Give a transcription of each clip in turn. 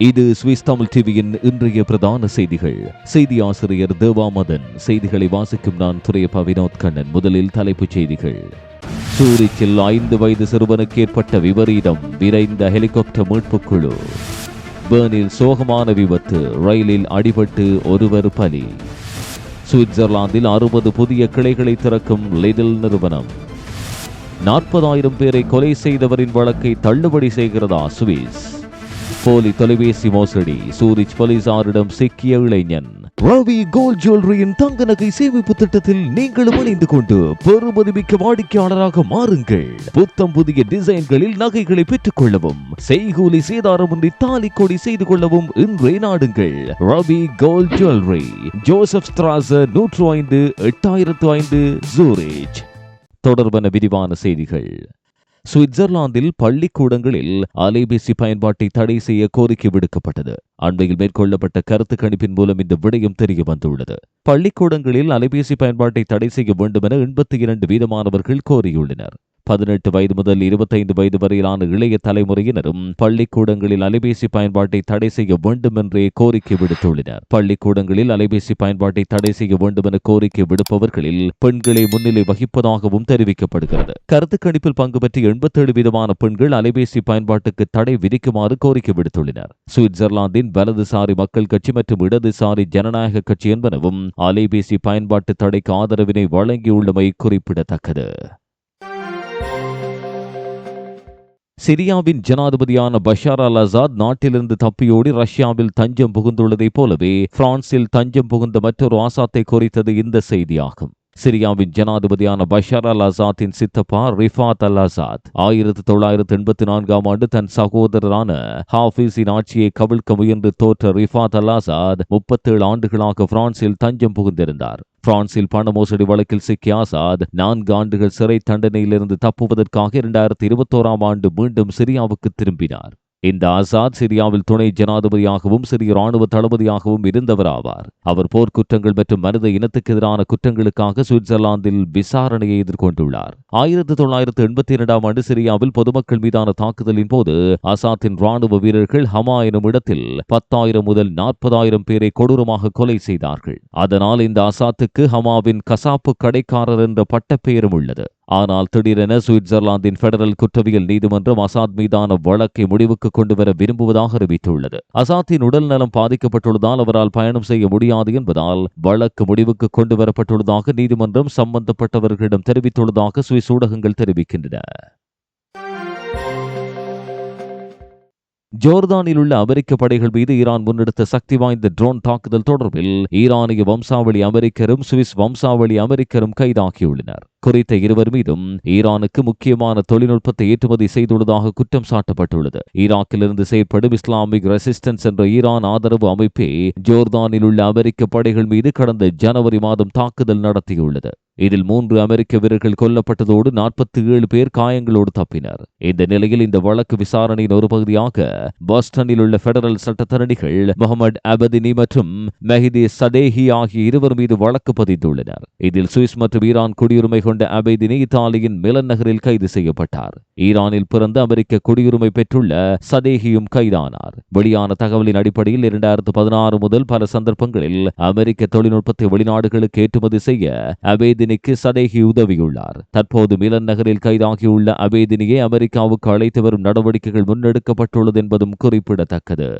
இது சுவிஸ் தமிழ் டிவியின் இன்றைய பிரதான செய்திகள். செய்தி ஆசிரியர் தேவாமதன் செய்திகளை வாசிக்கும் நான் துரையப்பா வினோத் கண்ணன் முதலில் தலைப்புச் செய்திகள். சூரிச்சில் ஐந்து வயது சிறுவனுக்கு ஏற்பட்ட விபரீதம் விரைந்த ஹெலிகாப்டர் மீட்புக் குழு. பேர்னில் சோகமான விபத்து ரயிலில் அடிபட்டு ஒருவர் பலி. சுவிட்சர்லாந்தில் அறுபது புதிய கிளைகளை திறக்கும் லிடில் நிறுவனம். நாற்பதாயிரம் பேரை கொலை செய்தவரின் வழக்கை தள்ளுபடி செய்கிறதா சுவிஸ்? போலி தொலைபேசி மோசடி. சூரிச் போலீசாரிடம் சிக்கிய இளைஞன். ரவி கோல்ட் ஜுவல்லரியின் தங்க நகை சேமிப்பு திட்டத்தில் நீங்களும் இணைந்து கொண்டு பெருமதிமிக்க வாடிக்கையாளராக மாறுங்கள். புத்தம் புதிய டிசைன்களில் நகைகளை பெற்றுக் கொள்ளவும் செய்கூலி சேதாரமின்றி தாலி கொடி செய்து கொள்ளவும் இன்றே நாடுங்கள். ரவி கோல்ட் ஜுவல்லரி ஜோசப் ஸ்திராச நூற்று ஐந்து எட்டாயிரத்து ஐந்து ஜூரேஜ் தொடர்பான விரிவான செய்திகள். சுவிட்சர்லாந்தில் பள்ளிக்கூடங்களில் அலைபேசி பயன்பாட்டை தடை செய்ய கோரிக்கை விடுக்கப்பட்டது. அண்மையில் மேற்கொள்ளப்பட்ட கருத்து கணிப்பின் மூலம் இந்த விடயம் தெரிய வந்துள்ளது. பள்ளிக்கூடங்களில் அலைபேசி பயன்பாட்டை தடை செய்ய வேண்டும் என எண்பத்தி இரண்டு வீதமானவர்கள் கோரியுள்ளனர். பதினெட்டு வயது முதல் இருபத்தைந்து வயது வரையிலான இளைய தலைமுறையினரும் பள்ளிக்கூடங்களில் அலைபேசி பயன்பாட்டை தடை செய்ய வேண்டும் என்றே கோரிக்கை விடுத்துள்ளனர். பள்ளிக்கூடங்களில் அலைபேசி பயன்பாட்டை தடை செய்ய வேண்டும் என கோரிக்கை விடுப்பவர்களில் பெண்களை முன்னிலை வகிப்பதாகவும் தெரிவிக்கப்படுகிறது. கருத்து கணிப்பில் பங்கு பெற்ற எண்பத்தேழு வீதமான பெண்கள் அலைபேசி பயன்பாட்டுக்கு தடை விதிக்குமாறு கோரிக்கை விடுத்துள்ளனர். சுவிட்சர்லாந்தின் வலதுசாரி மக்கள் கட்சி மற்றும் இடதுசாரி ஜனநாயக கட்சி என்பனவும் அலைபேசி பயன்பாட்டு தடைக்கு ஆதரவினை வழங்கியுள்ளமை குறிப்பிடத்தக்கது. சிரியாவின் ஜனாதிபதியான பஷார் அல் அசாத் நாட்டிலிருந்து தப்பியோடி ரஷ்யாவில் தஞ்சம் புகுந்துள்ளதைப் போலவே பிரான்சில் தஞ்சம் புகுந்த மற்றொரு ஆசாத்தை குறித்தது இந்த செய்தியாகும். சிரியாவின் ஜனாதிபதியான பஷார் அல் அசாத்தின் சித்தப்பா ரிஃபாத் அல் அசாத் ஆயிரத்தி தொள்ளாயிரத்தி எண்பத்தி நான்காம் ஆண்டு தன் சகோதரரான ஹாஃபிஸின் ஆட்சியை கவிழ்க்க முயன்று தோற்ற ரிஃபாத் அல் அசாத் முப்பத்தேழு ஆண்டுகளாக பிரான்சில் தஞ்சம் புகுந்திருந்தார். பிரான்சில் பண மோசடி வழக்கில் சிக்கிய ஆசாத் நான்கு ஆண்டுகள் சிறை தண்டனையிலிருந்து தப்புவதற்காக இரண்டாயிரத்தி இருபத்தோராம் ஆண்டு மீண்டும் சிரியாவுக்கு திரும்பினார். இந்த ஆசாத் சிரியாவில் துணை ஜனாதிபதியாகவும் சிறிய ராணுவ தளபதியாகவும் இருந்தவராவார். அவர் போர்க்குற்றங்கள் மற்றும் மனித இனத்துக்கு எதிரான குற்றங்களுக்காக சுவிட்சர்லாந்தில் விசாரணையை எதிர்கொண்டுள்ளார். ஆயிரத்தி தொள்ளாயிரத்தி எண்பத்தி இரண்டாம் ஆண்டு சிரியாவில் பொதுமக்கள் மீதான தாக்குதலின் போது அசாத்தின் ராணுவ வீரர்கள் ஹமா எனும் இடத்தில் பத்தாயிரம் முதல் நாற்பதாயிரம் பேரை கொடூரமாக கொலை செய்தார்கள். அதனால் இந்த அசாத்துக்கு ஹமாவின் கசாப்பு கடைக்காரர் என்ற பட்டப்பெயரும் உள்ளது. ஆனால் திடீரென சுவிட்சர்லாந்தின் பெடரல் குற்றவியல் நீதிமன்றம் அசாத் மீதான வழக்கை முடிவுக்கு கொண்டுவர விரும்புவதாக அறிவித்துள்ளது. அசாத்தின் உடல் நலம் பாதிக்கப்பட்டுள்ளதால் அவரால் பயணம் செய்ய முடியாது என்பதால் வழக்கு முடிவுக்கு கொண்டுவரப்பட்டுள்ளதாக நீதிமன்றம் சம்பந்தப்பட்டவர்களிடம் தெரிவித்துள்ளதாக சுவிஸ் ஊடகங்கள் தெரிவிக்கின்றன. ஜோர்தானில் உள்ள அமெரிக்க படைகள் மீது ஈரான் முன்னெடுத்த சக்தி வாய்ந்த ட்ரோன் தாக்குதல் தொடர்பில் ஈரானிய வம்சாவளி அமெரிக்கரும் சுவிஸ் வம்சாவளி அமெரிக்கரும் கைதாகியுள்ளனர். குறித்த இருவர் மீதும் ஈரானுக்கு முக்கியமான தொழில்நுட்பத்தை ஏற்றுமதி செய்துள்ளதாக குற்றம் சாட்டப்பட்டுள்ளது. ஈராக்கிலிருந்து செயற்படும் இஸ்லாமிக் ரெசிஸ்டன்ஸ் என்ற ஈரான் ஆதரவு அமைப்பே ஜோர்தானில் உள்ள அமெரிக்க படைகள் மீது கடந்த ஜனவரி மாதம் தாக்குதல் நடத்தியுள்ளது. இதில் மூன்று அமெரிக்க வீரர்கள் கொல்லப்பட்டதோடு நாற்பத்தி ஏழு பேர் காயங்களோடு தப்பினர். இந்த நிலையில் இந்த வழக்கு விசாரணையின் ஒரு பகுதியாக பாஸ்டனில் உள்ள பெடரல் சட்டத்தரணிகள் முகமது அபதினி மற்றும் மெஹிதி சதேஹி ஆகிய இருவர் மீது வழக்கு பதிந்துள்ளனர். இதில் சுவிஸ் மற்றும் ஈரான் குடியுரிமை கொண்ட அபேதினி இத்தாலியின் மிலன் நகரில் கைது செய்யப்பட்டார். ஈரானில் பிறந்த அமெரிக்க குடியுரிமை பெற்றுள்ள சதேஹியும் கைதானார். வெளியான தகவலின் அடிப்படையில் இரண்டாயிரத்து பதினாறு முதல் பல சந்தர்ப்பங்களில் அமெரிக்க தொழில்நுட்பத்தை வெளிநாடுகளுக்கு ஏற்றுமதி செய்ய அபேதினிக்கு சதேகி உதவியுள்ளார். தற்போது மிலன் நகரில் கைதாகியுள்ள அபேதினியை அமெரிக்காவுக்கு அழைத்து வரும் நடவடிக்கைகள் முன்னெடுக்கப்பட்டுள்ளது என்பதும் குறிப்பிடத்தக்கது.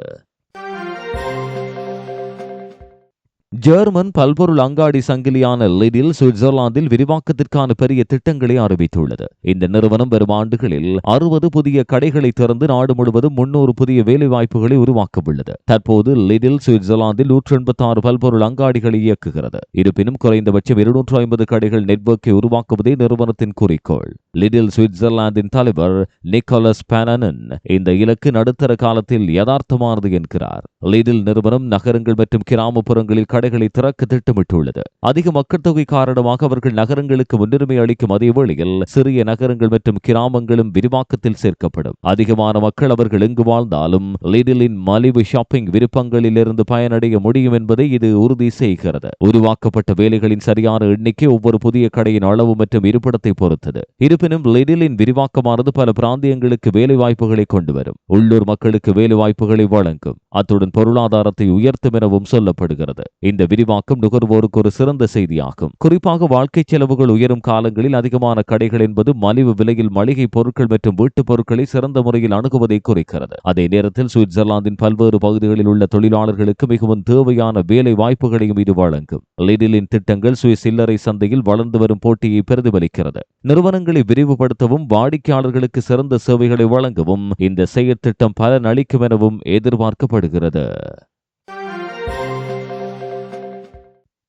ஜெர்மன் பல்பொருள் அங்காடி சங்கிலியான லிடில் சுவிட்சர்லாந்தில் விரிவாக்கத்திற்கான பெரிய திட்டங்களை அறிவித்துள்ளது. இந்த நிறுவனம் வரும் ஆண்டுகளில் அறுபது புதிய கடைகளை திறந்து நாடு முழுவதும் முன்னூறு புதிய வேலைவாய்ப்புகளை உருவாக்கவுள்ளது. தற்போது லிடில் சுவிட்சர்லாந்தில் நூற்றி எண்பத்தி ஆறு பல்பொருள் அங்காடிகளை இயக்குகிறது. இருப்பினும் குறைந்தபட்சம் இருநூற்று ஐம்பது கடைகள் நெட்வொர்க்கை உருவாக்குவதே நிறுவனத்தின் குறிக்கோள். லிடில் சுவிட்சர்லாந்தின் தலைவர் நிக்கோலஸ் பேனனன் இந்த இலக்கு நடுத்தர காலத்தில் யதார்த்தமானது என்கிறார். லிடில் நிறுவனம் நகரங்கள் மற்றும் கிராமப்புறங்களில் கடைகளை திறக்க திட்டமிட்டுள்ளது. அதிக மக்கள் தொகை காரணமாக அவர்கள் நகரங்களுக்கு முன்னுரிமை அளிக்கும் அதே வேளையில் சிறிய நகரங்கள் மற்றும் கிராமங்களும் விரிவாக்கத்தில் சேர்க்கப்படும். அதிகமான மக்கள் அவர்கள் எங்கு வாழ்ந்தாலும் லிடிலின் மலிவு ஷாப்பிங் விருப்பங்களிலிருந்து பயனடைய முடியும் என்பதை இது உறுதி செய்கிறது. உருவாக்கப்பட்ட வேலைகளின் சரியான எண்ணிக்கை ஒவ்வொரு புதிய கடையின் அளவு மற்றும் இருப்பிடத்தை பொறுத்தது. இருப்பினும் லிடிலின் விரிவாக்கமானது பல பிராந்தியங்களுக்கு வேலைவாய்ப்புகளை கொண்டு வரும் உள்ளூர் மக்களுக்கு வேலைவாய்ப்புகளை வழங்கும். அத்துடன் பொருளாதாரத்தை உயர்த்தும் எனவும் சொல்லப்படுகிறது. இந்த விரிவாக்கம் நுகர்வோருக்கு ஒரு சிறந்த செய்தியாகும். குறிப்பாக வாழ்க்கை செலவுகள் உயரும் காலங்களில் அதிகமான கடைகள் என்பது மலிவு விலையில் மளிகை பொருட்கள் மற்றும் வீட்டுப் பொருட்களை சிறந்த முறையில் அணுகுவதை குறிக்கிறது. அதே நேரத்தில் சுவிட்சர்லாந்தின் பல்வேறு பகுதிகளில் உள்ள தொழிலாளர்களுக்கு மிகவும் தேவையான வேலை வாய்ப்புகளையும் இது வழங்கும். லிடிலின் திட்டங்கள் சுவிஸ் சில்லறை சந்தையில் வளர்ந்து வரும் போட்டியை பிரதிபலிக்கிறது. நிறுவனங்களை விரிவுபடுத்தவும் வாடிக்கையாளர்களுக்கு சிறந்த சேவைகளை வழங்கவும் இந்த செயற்திட்டம் பலன் அளிக்கும் எனவும் எதிர்பார்க்கப்படுகிறது.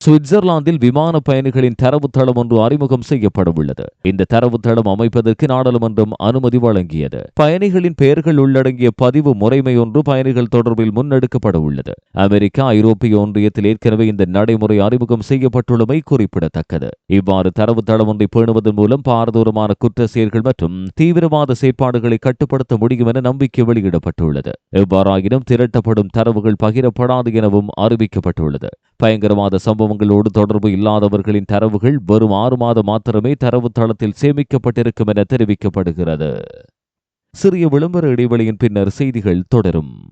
சுவிட்சர்லாந்தில் விமான பயணிகளின் தரவுத்தளம் ஒன்று அறிமுகம் செய்யப்படவுள்ளது. இந்த தரவுத்தளம் அமைப்பதற்கு நாடாளுமன்றம் அனுமதி வழங்கியது. பயணிகளின் பெயர்கள் உள்ளடங்கிய பதிவு முறைமை ஒன்று பயணிகள் தொடர்பில் முன்னெடுக்கப்பட உள்ளது அமெரிக்கா ஐரோப்பிய ஒன்றியத்தில் ஏற்கனவே இந்த நடைமுறை அறிமுகம் செய்யப்பட்டுள்ளமை குறிப்பிடத்தக்கது. இவ்வாறு தரவுத்தளம் ஒன்றை பேணுவதன் மூலம் பாரதூரமான குற்ற செயல்கள் மற்றும் தீவிரவாத செயற்பாடுகளை கட்டுப்படுத்த முடியும் என நம்பிக்கை வெளியிடப்பட்டுள்ளது. எவ்வாறாயினும் திரட்டப்படும் தரவுகள் பகிரப்படாது எனவும் அறிவிக்கப்பட்டுள்ளது. பயங்கரவாத சம்பவம் சம்பவங்களோடு தொடர்பு இல்லாதவர்களின் தரவுகள் வெறும் ஆறு மாதம் மாத்திரமே தரவு தளத்தில் சேமிக்கப்பட்டிருக்கும் என தெரிவிக்கப்படுகிறது. சிறிய விளம்பர இடைவெளியின் பின்னர் செய்திகள் தொடரும்.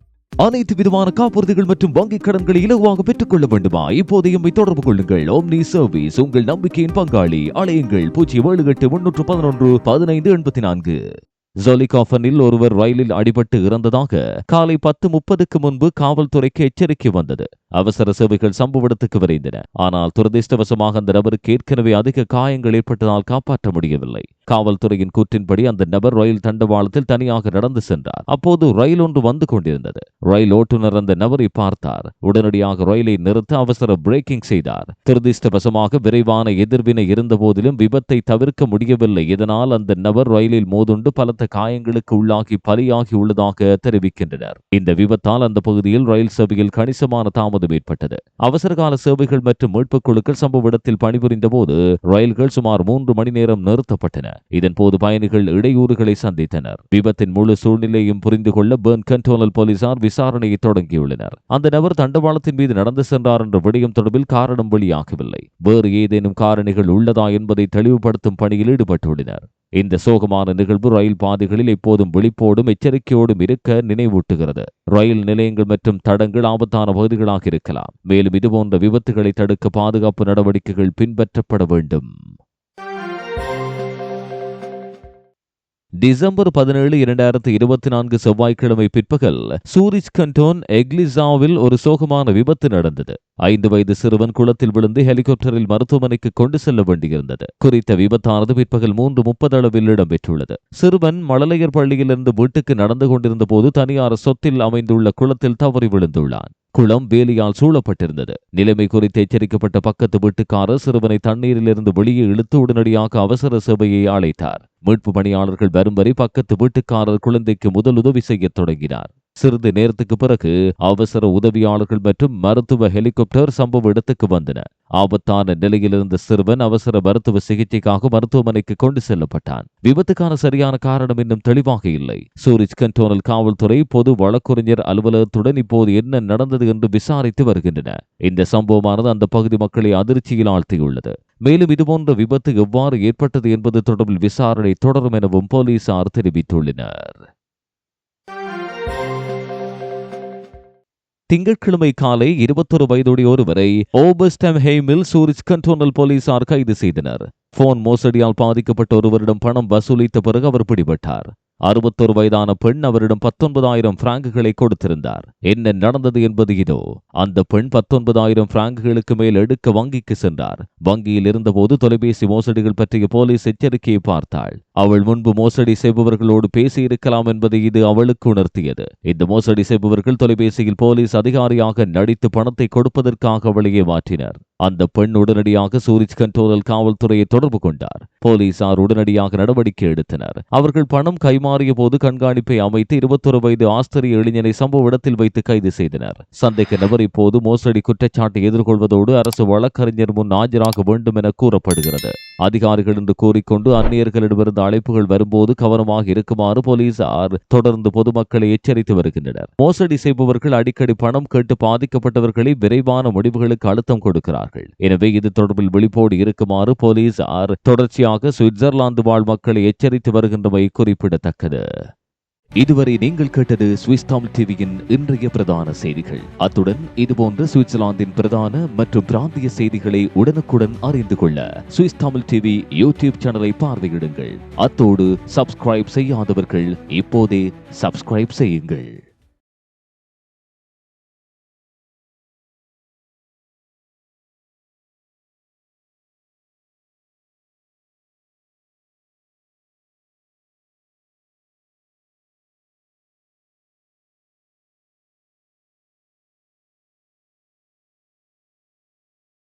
அனைத்து விதமான காப்புறுதிகள் மற்றும் வங்கிக் கடன்களை இலகுவாக பெற்றுக் கொள்ள வேண்டுமா இப்போதைய எம்மை தொடர்பு கொள்ளுங்கள். ஓம்னி சர்வீஸ் உங்கள் நம்பிக்கையின் பங்காளி. அலையுங்கள். பூஜ்ஜியம் ஏழு எட்டு முன்னூற்று பதினொன்று பதினைந்து எண்பத்தி நான்கு ஜொலிகாஃபனில் ஒருவர் ரயிலில் அடிபட்டு இறந்ததாக காலை பத்து முப்பதுக்கு முன்பு காவல்துறைக்கு எச்சரிக்கை வந்தது. அவசர சேவைகள் சம்பவ இடத்துக்கு விரைந்தன. ஆனால் துரதிர்ஷ்டவசமாக அந்த நபருக்கு ஏற்கனவே அதிக காயங்கள் ஏற்பட்டதால் காப்பாற்ற முடியவில்லை. காவல்துறையின் கூற்றின்படி அந்த நபர் ரயில் தண்டவாளத்தில் தனியாக நடந்து சென்றார். அப்போது ரயில் ஒன்று வந்து கொண்டிருந்தது. ரயில் ஓட்டுநர் அந்த நபரை பார்த்தார். உடனடியாக ரயிலை நிறுத்த அவசர பிரேக்கிங் செய்தார். துரதிர்ஷ்டவசமாக விரைவான எதிர்வினை இருந்த போதிலும் விபத்தை தவிர்க்க முடியவில்லை. இதனால் அந்த நபர் ரயிலில் மோதுண்டு பலத்த காயங்களுக்கு உள்ளாகி பலியாகி உள்ளதாக தெரிவிக்கின்றனர். இந்த விபத்தால் அந்த பகுதியில் ரயில் சேவையில் கணிசமான தாமதம் ஏற்பட்டது. அவசரகால சேவைகள் மற்றும் மீட்புக் குழுக்கள் சம்பவ இடத்தில் பணிபுரிந்த போது ரயில்கள் சுமார் மூன்று மணி நேரம் நிறுத்தப்பட்டன. இதன் போது பயணிகள் இடையூறுகளை சந்தித்தனர். விபத்தின் முழு சூழ்நிலையும் புரிந்து கொள்ள பேர்ன் கண்டோனல் போலீசார் விசாரணையை தொடங்கியுள்ளனர். அந்த நபர் தண்டவாளத்தின் மீது நடந்து சென்றார் என்ற விடயம் தொடர்பில் காரணம் வெளியாகவில்லை. வேறு ஏதேனும் காரணிகள் உள்ளதா என்பதை தெளிவுபடுத்தும் பணியில் ஈடுபட்டுள்ளனர். இந்த சோகமான நிகழ்வு ரயில் பாதைகளில் எப்போதும் விழிப்போடும் எச்சரிக்கையோடும் இருக்க நினைவூட்டுகிறது. ரயில் நிலையங்கள் மற்றும் தடங்கள் ஆபத்தான பகுதிகளாக இருக்கலாம். மேலும் இதுபோன்ற விபத்துகளை தடுக்க பாதுகாப்பு நடவடிக்கைகள் பின்பற்றப்பட வேண்டும். டிசம்பர் பதினேழு இரண்டாயிரத்தி இருபத்தி நான்கு செவ்வாய்க்கிழமை பிற்பகல் சூரிச் கண்டோன் எக்லிசாவில் ஒரு சோகமான விபத்து நடந்தது. ஐந்து வயது சிறுவன் குளத்தில் விழுந்து ஹெலிகாப்டரில் மருத்துவமனைக்கு கொண்டு செல்ல வேண்டியிருந்தது. குறித்த விபத்தானது பிற்பகல் மூன்று முப்பது அளவில் இடம்பெற்றுள்ளது. சிறுவன் மழலையர் பள்ளியிலிருந்து வீட்டுக்கு நடந்து கொண்டிருந்த போது தனியார் சொத்தில் அமைந்துள்ள குளத்தில் தவறி விழுந்துள்ளான். குளம் வேலியால் சூழப்பட்டிருந்தது. நிலைமை குறித்து எச்சரிக்கப்பட்ட பக்கத்து வீட்டுக்காரர் சிறுவனை தண்ணீரிலிருந்து வெளியே இழுத்து உடனடியாக அவசர சேவையை அழைத்தார். மீட்பு பணியாளர்கள் வரும் வரை பக்கத்து வீட்டுக்காரர் குழந்தைக்கு முதலுதவி செய்யத் தொடங்கினார். சிறிது நேரத்துக்கு பிறகு அவசர உதவியாளர்கள் மற்றும் மருத்துவ ஹெலிகாப்டர் சம்பவ இடத்துக்கு வந்தன. ஆபத்தான நிலையில் இருந்த சிறுவன் அவசர மருத்துவ சிகிச்சைக்காக மருத்துவமனைக்கு கொண்டு செல்லப்பட்டான். விபத்துக்கான சரியான காரணம் இன்னும் தெளிவாக இல்லை. சூரிஜ் கண்டோனல் காவல்துறை பொது வழக்குரைஞர் அலுவலகத்துடன் இப்போது என்ன நடந்தது என்று விசாரித்து வருகின்றன. இந்த சம்பவமானது அந்த பகுதி மக்களை அதிர்ச்சியில் ஆழ்த்தியுள்ளது. மேலும் இதுபோன்ற விபத்து எவ்வாறு ஏற்பட்டது என்பது தொடர்பில் விசாரணை தொடரும் எனவும் போலீசார் தெரிவித்துள்ளனர். திங்கட்கிழமை காலை இருபத்தொரு வயதுடைய ஒருவரை ஓபஸ்டம் ஹெய்மில் சூரிச் கண்டோனல் போலீசார் கைது செய்தனர். போன் மோசடியால் பாதிக்கப்பட்ட ஒருவரிடம் பணம் வசூலித்த பிறகு அவர் பிடிபட்டார். அறுபத்தொரு வயதான பெண் அவரிடம் பத்தொன்பதாயிரம் பிராங்குகளை கொடுத்திருந்தார். என்ன நடந்தது என்பது இதோ. அந்த பெண் பத்தொன்பதாயிரம் பிராங்குகளுக்கு மேல் எடுக்க வங்கிக்கு சென்றார். வங்கியில் இருந்தபோது தொலைபேசி மோசடிகள் பற்றிய போலீஸ் எச்சரிக்கையை பார்த்தாள். அவள் முன்பு மோசடி செய்பவர்களோடு பேசியிருக்கலாம் என்பதை இது அவளுக்கு உணர்த்தியது. இந்த மோசடி செய்பவர்கள் தொலைபேசியில் போலீஸ் அதிகாரியாக நடித்து பணத்தை கொடுப்பதற்காக அவளையே மாற்றினர். அந்த பெண் உடனடியாக சூரிஜ் கண்ட்ரோலல் காவல்துறையை தொடர்பு கொண்டார். போலீசார் உடனடியாக நடவடிக்கை எடுத்தனர். அவர்கள் பணம் கைமாறிய போது கண்காணிப்பை அமைத்து இருபத்தொரு வயது ஆஸ்திரிய இளைஞனை சம்பவ இடத்தில் வைத்து கைது செய்தனர். சந்தேக நபர் இப்போது மோசடி குற்றச்சாட்டை எதிர்கொள்வதோடு அரசு வழக்கறிஞர் முன் ஆஜராக வேண்டும் என கூறப்படுகிறது. அதிகாரிகள் என்று கூறிக்கொண்டு அந்நியர்களிடமிருந்து அழைப்புகள் வரும்போது கவனமாக இருக்குமாறு போலீசார் தொடர்ந்து பொதுமக்களை எச்சரித்து வருகின்றனர். மோசடி செய்பவர்கள் அடிக்கடி பணம் கேட்டு பாதிக்கப்பட்டவர்களை விரைவான முடிவுகளுக்கு அழுத்தம் கொடுக்கிறார் கொடுக்கிறார்கள் எனவே இது தொடர்பில் விழிப்போடு இருக்குமாறு போலீசார் தொடர்ச்சியாக சுவிட்சர்லாந்து வாழ் மக்களை எச்சரித்து வருகின்றமை குறிப்பிடத்தக்கது. இதுவரை நீங்கள் கேட்டது சுவிஸ் தமிழ் டிவியின் இன்றைய பிரதான செய்திகள். அத்துடன் இதுபோன்ற சுவிட்சர்லாந்தின் பிரதான மற்றும் பிராந்திய செய்திகளை உடனுக்குடன் அறிந்து கொள்ள சுவிஸ் தமிழ் டிவி யூடியூப் சேனலை பார்வையிடுங்கள். அத்தோடு சப்ஸ்கிரைப் செய்யாதவர்கள் இப்போதே சப்ஸ்கிரைப் செய்யுங்கள்.